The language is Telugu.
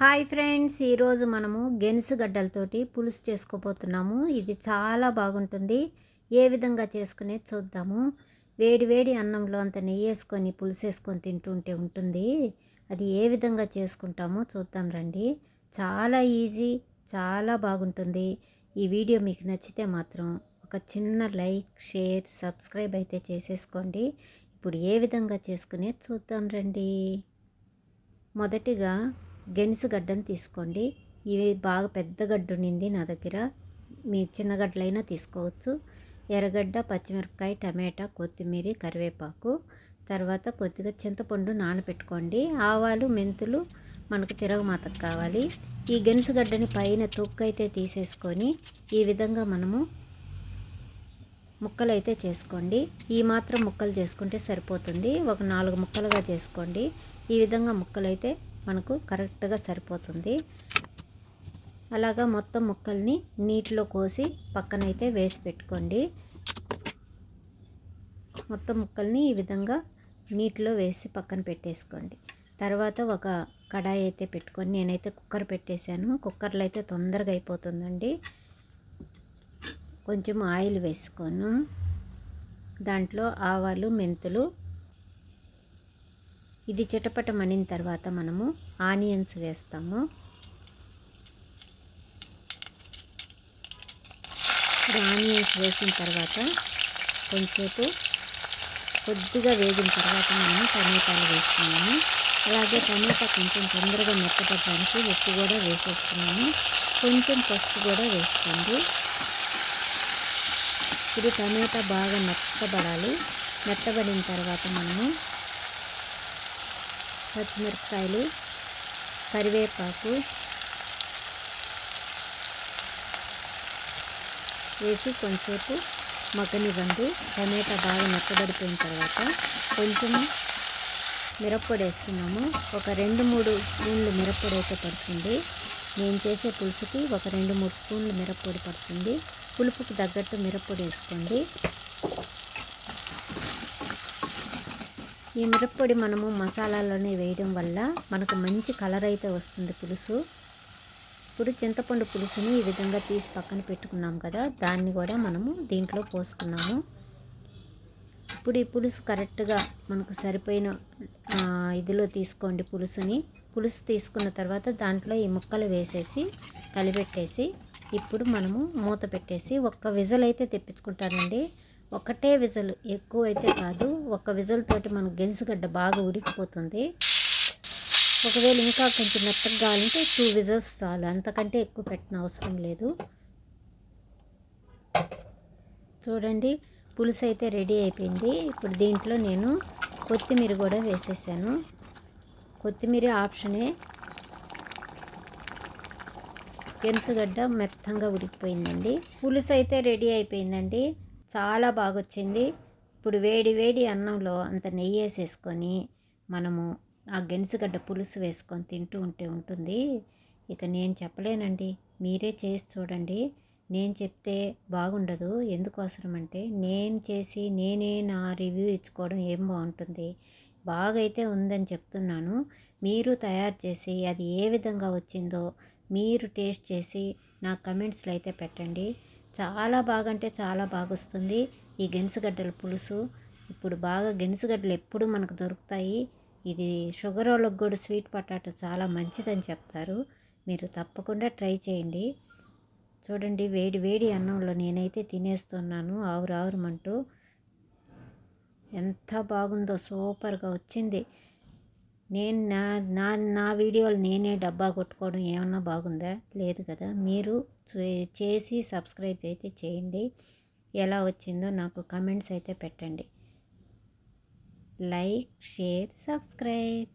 హాయ్ ఫ్రెండ్స్ ఈరోజు మనము గెనుసు గడ్డలతోటి పులుసు చేసుకోబోతున్నాము. ఇది చాలా బాగుంటుంది. ఏ విధంగా చేసుకునే చూద్దాము. వేడి వేడి అన్నంలో అంత నెయ్యి వేసుకొని పులుసు వేసుకొని తింటుంటే ఉంటుంది. అది ఏ విధంగా చేసుకుంటామో చూద్దాం రండి. చాలా ఈజీ చాలా బాగుంటుంది. ఈ వీడియో మీకు నచ్చితే మాత్రం ఒక చిన్న లైక్ షేర్ సబ్స్క్రైబ్ అయితే చేసేసుకోండి. ఇప్పుడు ఏ విధంగా చేసుకునే చూద్దాం రండి. మొదటిగా గెనుసుగడ్డను తీసుకోండి. ఇవి బాగా పెద్ద గడ్డ ఉండింది నా దగ్గర. మీ చిన్న గడ్డలైనా తీసుకోవచ్చు. ఎర్రగడ్డ పచ్చిమిరపకాయ టమాటా కొత్తిమీర కరివేపాకు. తర్వాత కొద్దిగా చింతపండు నానబెట్టుకోండి. ఆవాలు మెంతులు మనకు తిరగమాతకు కావాలి. ఈ గెనుసుగడ్డని పైన తొక్కైతే తీసేసుకొని ఈ విధంగా మనము ముక్కలు అయితే చేసుకోండి. ఈ మాత్రం ముక్కలు చేసుకుంటే సరిపోతుంది. ఒక నాలుగు ముక్కలుగా చేసుకోండి. ఈ విధంగా ముక్కలు అయితే మనకు కరెక్ట్గా సరిపోతుంది. అలాగా మొత్తం ముక్కల్ని నీటిలో కోసి పక్కనైతే వేసి పెట్టుకోండి. మొత్తం ముక్కల్ని ఈ విధంగా నీటిలో వేసి పక్కన పెట్టేసుకోండి. తర్వాత ఒక కడాయి అయితే పెట్టుకొని నేనైతే కుక్కర్ పెట్టేశాను. కుక్కర్లో అయితే తొందరగా అయిపోతుందండి. కొంచెం ఆయిల్ వేసుకోను. దాంట్లో ఆవాలు మెంతులు ఇది చిటపటమనిన తర్వాత మనము ఆనియన్స్ వేస్తాము. ఆనియన్స్ వేసిన తర్వాత కొంచెంసేపు కొద్దిగా వేగిన తర్వాత మనము టమాటాలు వేస్తున్నాము. అలాగే టమాటా కొంచెం తొందరగా మెత్తపడడానికి ఉప్పు కూడా వేసేస్తున్నాము. కొంచెం పసుపు కూడా వేసుకోండి. ఇది టమాటా బాగా మెత్తబడాలి. మెత్తబడిన తర్వాత మనము పచ్చిమిరపకాయలు కరివేపాకు వేసి కొంచెంసేపు మగ్గనివ్వండి. టమాటా బాగా మెత్తబడిపోయిన తర్వాత కొంచెం మిరప్పొడి వేస్తున్నాము. ఒక రెండు మూడు స్పూన్లు మిరప్పొడి అయితే పడుతుంది. నేను చేసే పులుసుకి ఒక రెండు మూడు స్పూన్లు మిరప్పొడి పడుతుంది. పులుపుకి తగ్గట్టు మిరప్పొడి వేసుకోండి. ఈ మిరప్పొడి మనము మసాలాలోనే వేయడం వల్ల మనకు మంచి కలర్ అయితే వస్తుంది పులుసు. ఇప్పుడు చింతపండు పులుసుని ఈ విధంగా తీసి పక్కన పెట్టుకున్నాం కదా దాన్ని కూడా మనము దీంట్లో పోసుకున్నాము. ఇప్పుడు ఈ పులుసు కరెక్ట్గా మనకు సరిపోయిన ఇదిలో తీసుకోండి పులుసుని. పులుసు తీసుకున్న తర్వాత దాంట్లో ఈ ముక్కలు వేసేసి కలిపెట్టేసి ఇప్పుడు మనము మూత పెట్టేసి ఒక్క విజల్ అయితే తెప్పించుకుంటానండి. ఒకటే విజల్ ఎక్కువ అయితే కాదు. ఒక విజల్ తోటి మనకు గెనుసుగడ్డ బాగా ఉడికిపోతుంది. ఒకవేళ ఇంకా కొంచెం మెత్తగా కావాలంటే టూ విజల్స్ చాలు. అంతకంటే ఎక్కువ పెట్టిన అవసరం లేదు. చూడండి పులుసు అయితే రెడీ అయిపోయింది. ఇప్పుడు దీంట్లో నేను కొత్తిమీర కూడా వేసేసాను. కొత్తిమీర ఆప్షనే గెలుసుగడ్డ మెత్తంగా ఉడికిపోయిందండి. పులుసు అయితే రెడీ అయిపోయిందండి. చాలా బాగా వచ్చింది ఇప్పుడు వేడి వేడి అన్నంలో అంత నెయ్యి వేసేసుకొని మనము ఆ గెనుసుగడ్డ పులుసు వేసుకొని తింటూ ఉంటే ఉంటుంది. ఇక నేను చెప్పలేనండి. మీరే చేసి చూడండి. నేను చెప్తే బాగుండదు. ఎందుకోసం అంటే నేను చేసి నేనే నా రివ్యూ ఇచ్చుకోవడం ఏం బాగుంటుంది? బాగా అయితే ఉందని చెప్తున్నాను. మీరు తయారు చేసి అది ఏ విధంగా వచ్చిందో మీరు టేస్ట్ చేసి నా కమెంట్స్లో అయితే పెట్టండి. చాలా బాగా అంటే చాలా బాగా వస్తుంది ఈ గెనుసుగడ్డల పులుసు. ఇప్పుడు బాగా గెనుసుగడ్డలు ఎప్పుడు మనకు దొరుకుతాయి. ఇది షుగర్ వాళ్ళకి కూడా స్వీట్ పొటాటో చాలా మంచిదని చెప్తారు. మీరు తప్పకుండా ట్రై చేయండి. చూడండి వేడి వేడి అన్నంలో నేనైతే తినేస్తున్నాను. ఆవురు ఆవురమంటూ ఎంత బాగుందో సూపర్గా వచ్చింది. నేను నా నా నా వీడియోలు నేనే డబ్బా కొట్టుకోవడం ఏమన్నా బాగుందా? లేదు కదా. మీరు చేసి సబ్స్క్రైబ్ అయితే చేయండి. ఎలా వచ్చిందో నాకు కమెంట్స్ అయితే పెట్టండి. Like share subscribe.